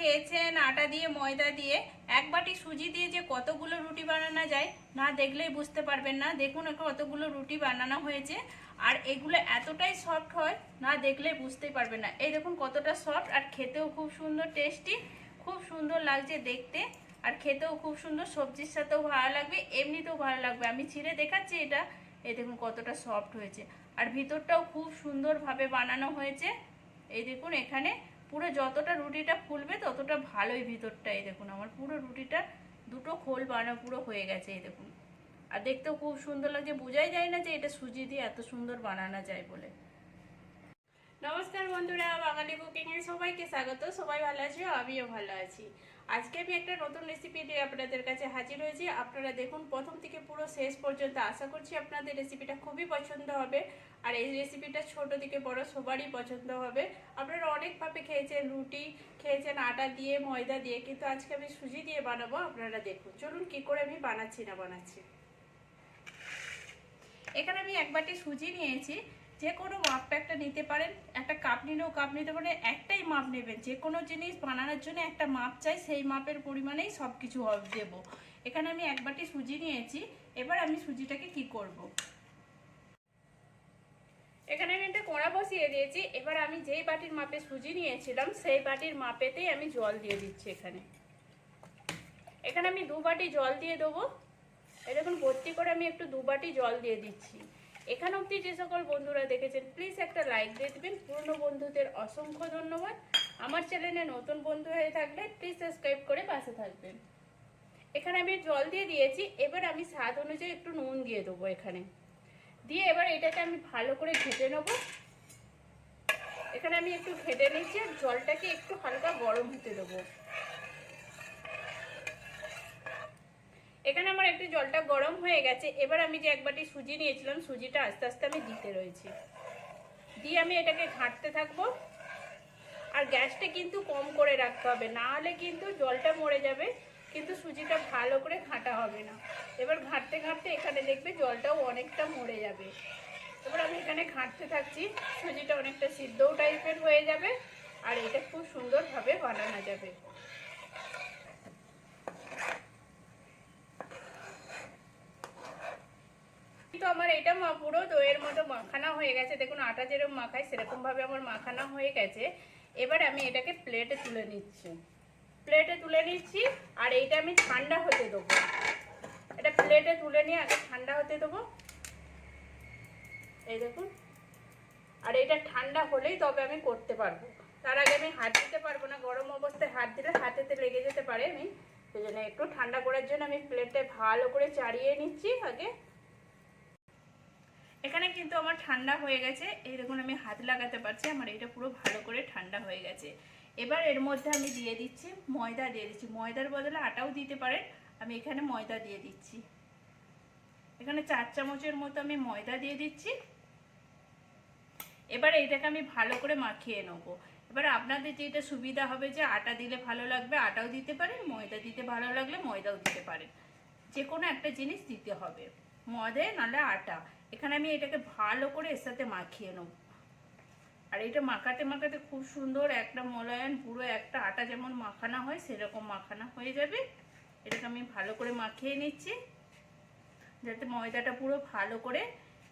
খেয়েছেন, আটা দিয়ে, ময়দা দিয়ে, এক বাটি সুজি দিয়ে যে কতগুলো রুটি বানানো যায়, না দেখলেই বুঝতে পারবেন না। দেখুন কতগুলো রুটি বানানো হয়েছে। আর এগুলো এতটাই সফট হয়, না দেখলেই বুঝতেই পারবেন না। এই দেখুন কতটা সফট আর খেতেও খুব সুন্দর টেস্টি খুব সুন্দর লাগছে দেখতে। আর খেতেও খুব সুন্দর, সবজির সাথেও ভালো লাগবে, এমনিতেও ভালো লাগবে। আমি ছিঁড়ে দেখাচ্ছি এটা। এই দেখুন কতটা সফট হয়েছে। আর ভিতরটাও খুব সুন্দরভাবে বানানো হয়েছে। এই দেখুন এখানে পুরো যতটা রুটিটা ফুলবে ততটা ভালোই ভিতরটা, এই দেখুন, আমার পুরো রুটিটা দুটো খোল বানা পুরো হয়ে গেছে, এই দেখুন। আর দেখতেও খুব সুন্দর লাগছে, বোঝাই যায় না যে এটা সুজি দিয়ে এত সুন্দর বানানো যায় বলে। নমস্কার বন্ধুরা, বাঙালি কুকিং এ সবাইকে স্বাগত, সবাই ভালো আছি? আমিও ভালো আছি। আজকে আমি একটা নতুন রেসিপি নিয়ে আপনাদের কাছে হাজির হয়েছি। আপনারা দেখুন, প্রথম থেকে পুরো শেষ পর্যন্ত আশা করছি আপনাদের রেসিপিটা খুবই পছন্দ হবে। আর এই রেসিপিটা ছোট থেকে বড় সবারই পছন্দ হবে। আপনারা অনেকভাবে খেয়েছেন রুটি, খেয়েছেন আটা দিয়ে, ময়দা দিয়ে, কিন্তু আজকে আমি সুজি দিয়ে বানাবো, আপনারা দেখুন। চলুন কি করে আমি বানাচ্ছি না বানাচ্ছি। এখানে আমি এক বাটি সুজি নিয়েছি। যে কোনো মাপ একটা নিতে পারেন, একটা কাপ নিলেও কাপ নিতে পারেন, একটাই মাপ নেবেন। যে কোনো জিনিস বানানোর জন্য একটা মাপ চাই, সেই মাপের পরিমাণেই সব কিছু দেবো। এখানে আমি এক বাটি সুজি নিয়েছি, এবার আমি সুজিটাকে কি করব। এখানে আমি একটা কোড়া বসিয়ে দিয়েছি, এবার আমি যেই বাটির মাপে সুজি নিয়েছিলাম, সেই বাটির মাপেতেই আমি জল দিয়ে দিচ্ছি এখানে। এখানে আমি দু বাটি জল দিয়ে দেবো। এরকম ভর্তি করে আমি একটু দু বাটি জল দিয়ে দিচ্ছি। এখান অবধি যে সকল বন্ধুরা দেখেছেন প্লিজ একটা লাইক দিয়ে দেবেন। পুরনো বন্ধুদের অসংখ্য ধন্যবাদ। আমার চ্যানেলে নতুন বন্ধু হয়ে থাকলে প্লিজ সাবস্ক্রাইব করে পাশে থাকবেন। এখানে আমি জল দিয়ে দিয়েছি, এবার আমি স্বাদ অনুযায়ী একটু নুন দিয়ে দেবো এখানে। দিয়ে এবার এটাকে আমি ভালো করে ঘেটে নেব। এখানে আমি একটু ঘেটে নিচ্ছি আর জলটাকে একটু হালকা গরম হতে দেবো। এখানে আমার একটু জলটা গরম হয়ে গেছে। এবার আমি যে এক বাটি সুজি নিয়েছিলাম, সুজিটা আস্তে আস্তে আমি দিতে রয়েছি। দিয়ে আমি এটাকে ঘাঁটতে থাকব। আর গ্যাসটা কিন্তু কম করে রাখতে হবে না হলে কিন্তু জলটা মরে যাবে, কিন্তু সুজিটা ভালো করে ঘাঁটা হবে না। এবার ঘাঁটতে ঘাঁটতে এখানে দেখবে জলটাও অনেকটা মরে যাবে। এবার আমি এখানে ঘাঁটতে থাকছি, সুজিটা অনেকটা সিদ্ধও টাইপের হয়ে যাবে, আর এটা খুব সুন্দরভাবে বানানো যাবে। আমার এটা মা পুরো দইয়ের মতো মাখানা হয়ে গেছে। দেখুন, আটা যেরকম মাখায় সেরকম ভাবে আমার মাখানা হয়ে গেছে। এবার আমি এটাকে প্লেটে তুলে নিচ্ছি। প্লেটে তুলে নিচ্ছি, আর এইটা আমি ঠান্ডা হতে দেবো। এটা প্লেটে তুলে নিয়ে আগে ঠান্ডা হতে দেবো। এই দেখুন, আর এটা ঠান্ডা হলেই তবে আমি করতে পারব। তার আগে আমি হাত দিতে পারব না, গরম অবস্থায় হাত দিলে হাতেতে লেগে যেতে পারে। আমি সেই জন্য একটু ঠান্ডা করার জন্য আমি প্লেটে ভালো করে চাড়িয়ে নিচ্ছি আগে। এখানে কিন্তু আমার ঠান্ডা হয়ে গেছে। এই দেখুন, আমি হাত লাগাতে পারছি। আমার এটা পুরো ভালো করে ঠান্ডা হয়ে গেছে। এবার এর মধ্যে আমি দিয়ে দিচ্ছি ময়দা, দিয়ে দিচ্ছি। ময়দার বদলে আটাও দিতে পারেন। আমি এখানে ময়দা দিয়ে দিচ্ছি। এখানে চার চামচের মতো আমি ময়দা দিয়ে দিচ্ছি। এবার এইটাকে আমি ভালো করে মাখিয়ে নেব। এবার আপনাদের যেটা সুবিধা হবে যে আটা দিলে ভালো লাগবে, আটাও দিতে পারেন। ময়দা দিতে ভালো লাগলে ময়দাও দিতে পারেন। যে কোনো একটা জিনিস দিতে হবে। ময়দা নাহলে আটা। এখানে আমি এটাকে ভালো করে এর সাথে মাখিয়ে নেব। আর এটা মাখাতে মাখাতে খুব সুন্দর একটা মোলায়ন পুরো একটা আটা যেমন মাখানা হয়, সেরকম মাখানা হয়ে যাবে। এটাকে আমি ভালো করে মাখিয়ে নিচ্ছি, যাতে ময়দাটা পুরো ভালো করে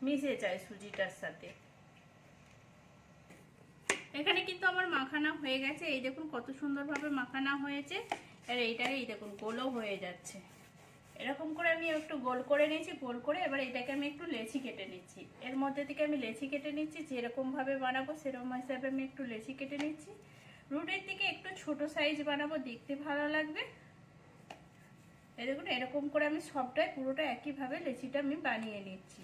মিশে যায় সুজিটার সাথে। এখানে কিন্তু আমার মাখানা হয়ে গেছে। এই দেখুন কত সুন্দরভাবে মাখানা হয়েছে। আর এইটাকে এই দেখুন গোলও হয়ে যাচ্ছে। এরকম করে আমি একটু গোল করে নিয়েছি, গোল করে এবার এটাকে আমি একটু লেচি কেটে নিচ্ছি। এর মধ্যে থেকে আমি লেচি কেটে নিচ্ছি, যেরকমভাবে বানাবো সেরকম হিসাবে আমি একটু লেচি কেটে নিচ্ছি। রুটের থেকে একটু ছোট সাইজ বানাবো, দেখতে ভালো লাগবে। এই দেখুন, এরকম করে আমি সবটাই পুরোটা একইভাবে লেচিটা আমি বানিয়ে নিচ্ছি।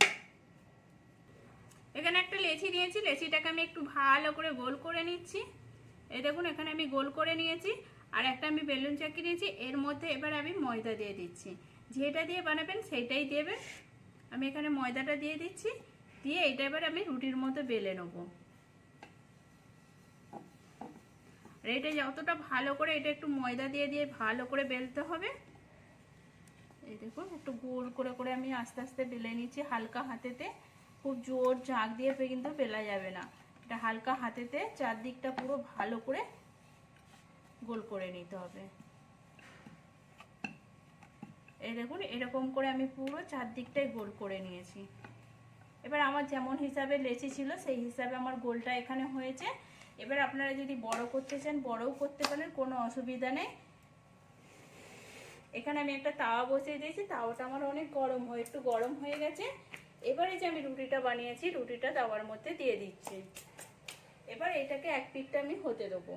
এখানে একটা লেচি নিয়েছি, লেচিটাকে আমি একটু ভালো করে গোল করে নিচ্ছি। এই দেখুন, এখানে আমি গোল করে নিয়েছি। আর একটা আমি বেলুন চাকি নিয়েছি। এর মধ্যে এবার আমি ময়দা দিয়ে দিচ্ছি। যেটা দিয়ে বানাবেন সেইটাই দেবেন। আমি এখানে ময়দাটা দিয়ে দিচ্ছি। দিয়ে এটা এবার আমি রুটির মতো বেলে নেব। আর এটা যতটা ভালো করে এটা একটু ময়দা দিয়ে দিয়ে ভালো করে বেলতে হবে। এই দেখুন, একটু গোল করে করে আমি আস্তে আস্তে বেলে নিচ্ছি হালকা হাতেতে। খুব জোর ঝাঁক দিয়ে কিন্তু বেলা যাবে না। এটা হালকা হাতেতে চারদিকটা পুরো ভালো করে গোল করে নিতে হবে। এই দেখুন, এরকম করে আমি পুরো চারদিকটাই গোল করে নিয়েছি। এবার আমার যেমন হিসাবে লেচি ছিল, সেই হিসাবে আমার গোলটা এখানে হয়েছে। এবার আপনারা যদি বড় করতে চান, বড়ও করতে পারেন, কোনো অসুবিধা নেই। এখানে আমি একটা তাওয়া বসিয়ে দিয়েছি, তাওয়াটা আমার অনেক গরম হয়ে, একটু গরম হয়ে গেছে। এবারে যে আমি রুটিটা বানিয়েছি, রুটিটা তাওয়ার মধ্যে দিয়ে দিচ্ছি। এবার এটাকে এক পিঠটা আমি হতে দেবো।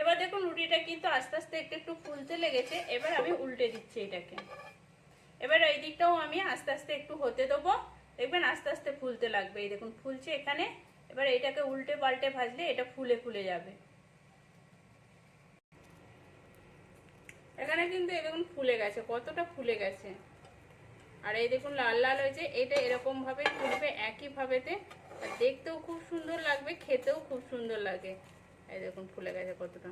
এবার দেখুন রুটিটা কিন্তু আস্তে আস্তে একটু একটু ফুলতে লেগেছে, এবার আমি উল্টে দিচ্ছি এটাকে। এবার এই দিকটাও আমি আস্তে আস্তে একটু হতে দেবো। দেখবেন আস্তে আস্তে ফুলতে লাগবে। এই দেখুন ফুলছে এখানে। এবার এটাকে উল্টে পাল্টে ভাজলে এটা ফুলে ফুলে যাবে। এখানে কিন্তু এই দেখুন ফুলে গেছে, কতটা ফুলে গেছে। আর এই দেখুন লাল লাল হয়েছে, এটা এরকম ভাবে ফুলবে একই ভাবেতে আর দেখতেও খুব সুন্দর লাগবে, খেতেও খুব সুন্দর লাগে। এই দেখুন ফুলে গেছে কতটা।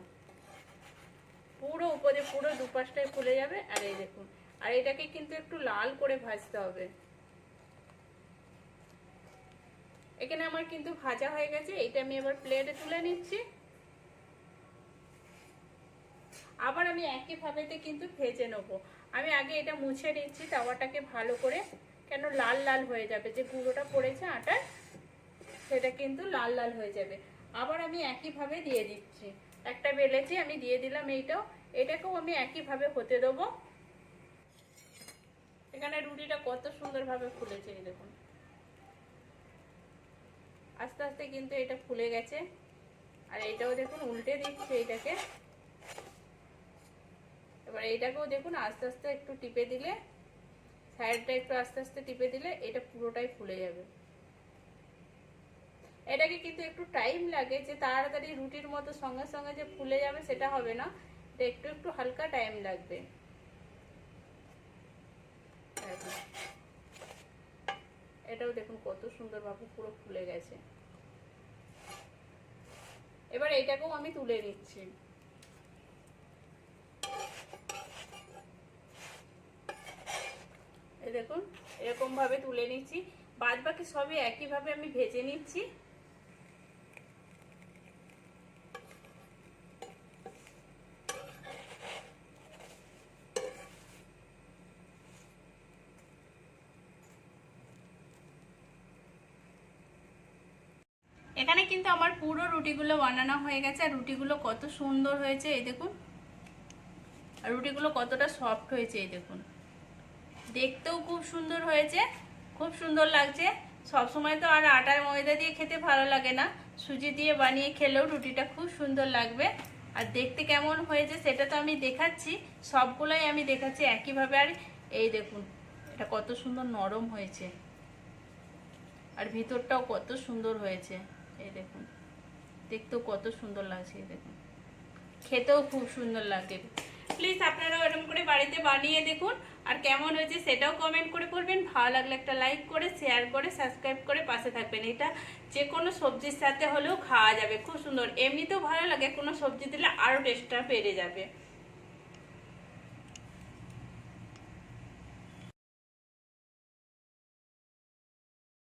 পুরো উপরে পুরো দুপাশটাই ফুলে যাবে, আর এই দেখুন। আর এটাকে কিন্তু একটু লাল করে ভাজতে হবে। এখানে আমার কিন্তু ভাজা হয়ে গেছে এটা আমি এবার প্লেটে তুলে নিচ্ছি। আবার আমি একই ভাবেতে কিন্তু ভেজে নেব। আমি আগে এটা মুছে নিচ্ছি তাওয়াটাকে ভালো করে, কেন লাল লাল হয়ে যাবে। যে গুঁড়োটা পড়েছে আটার, সেটা কিন্তু লাল লাল হয়ে যাবে। আবার আমি একইভাবে দিয়ে দিচ্ছি। একটা বেলেছি আমি দিয়ে দিলাম এইটাও। এটাকেও আমি একইভাবে হতে দেবো। এখানে রুটিটা কত সুন্দরভাবে ফুলেছে, এই দেখুন। আস্তে আস্তে কিন্তু এটা ফুলে গেছে। আর এইটাও দেখুন উল্টে দিচ্ছে এটাকে এবার এইটাকেও দেখুন আস্তে আস্তে একটু টিপে দিলে, সাইডটা একটু আস্তে আস্তে টিপে দিলে এটা পুরোটাই ফুলে যাবে। এটাকে কিন্তু একটু টাইম লাগে যে তাড়াতাড়ি রুটির মতো সঙ্গে সঙ্গে যে ফুলে যাবে সেটা হবে না। এটা একটু একটু হালকা টাইম লাগবে। এটাও দেখুন কত সুন্দরভাবে পুরো ফুলে গেছে। এবার এইটাকেও আমি তুলে নিচ্ছি। দেখুন এরকম ভাবে তুলে নিচ্ছি। বাদ বাকি সবই একইভাবে আমি ভেজে নিচ্ছি। এখানে কিন্তু আমার পুরো রুটিগুলো বানানো হয়ে গেছে, আর রুটিগুলো কত সুন্দর হয়েছে, এই দেখুন। আর রুটিগুলো কতটা সফট হয়েছে, এই দেখুন। দেখতেও খুব সুন্দর হয়েছে, খুব সুন্দর লাগছে। সব সময় তো আর আটার ময়দা দিয়ে খেতে ভালো লাগে না। সুজি দিয়ে বানিয়ে খেলেও রুটিটা খুব সুন্দর লাগবে। আর দেখতে কেমন হয়েছে সেটা তো আমি দেখাচ্ছি, সবগুলোই আমি দেখাচ্ছি একইভাবে। আর এই দেখুন, এটা কত সুন্দর নরম হয়েছে। আর ভিতরটাও কত সুন্দর হয়েছে। এই দেখুন, দেখতেও কত সুন্দর লাগছে এই দেখুন। খেতেও খুব সুন্দর লাগে। প্লিজ আপনারাও এরকম করে বাড়িতে বানিয়ে দেখুন, আর কেমন হয়েছে সেটাও কমেন্ট করে বলবেন। ভালো লাগলে একটা লাইক করে শেয়ার করে সাবস্ক্রাইব করে পাশে থাকবেন। এটা যে কোনো সবজির সাথে হলেও খাওয়া যাবে, খুব সুন্দর। এমনিতেও ভালো লাগে, কোনো সবজি দিলে আরও টেস্টটা বেড়ে যাবে।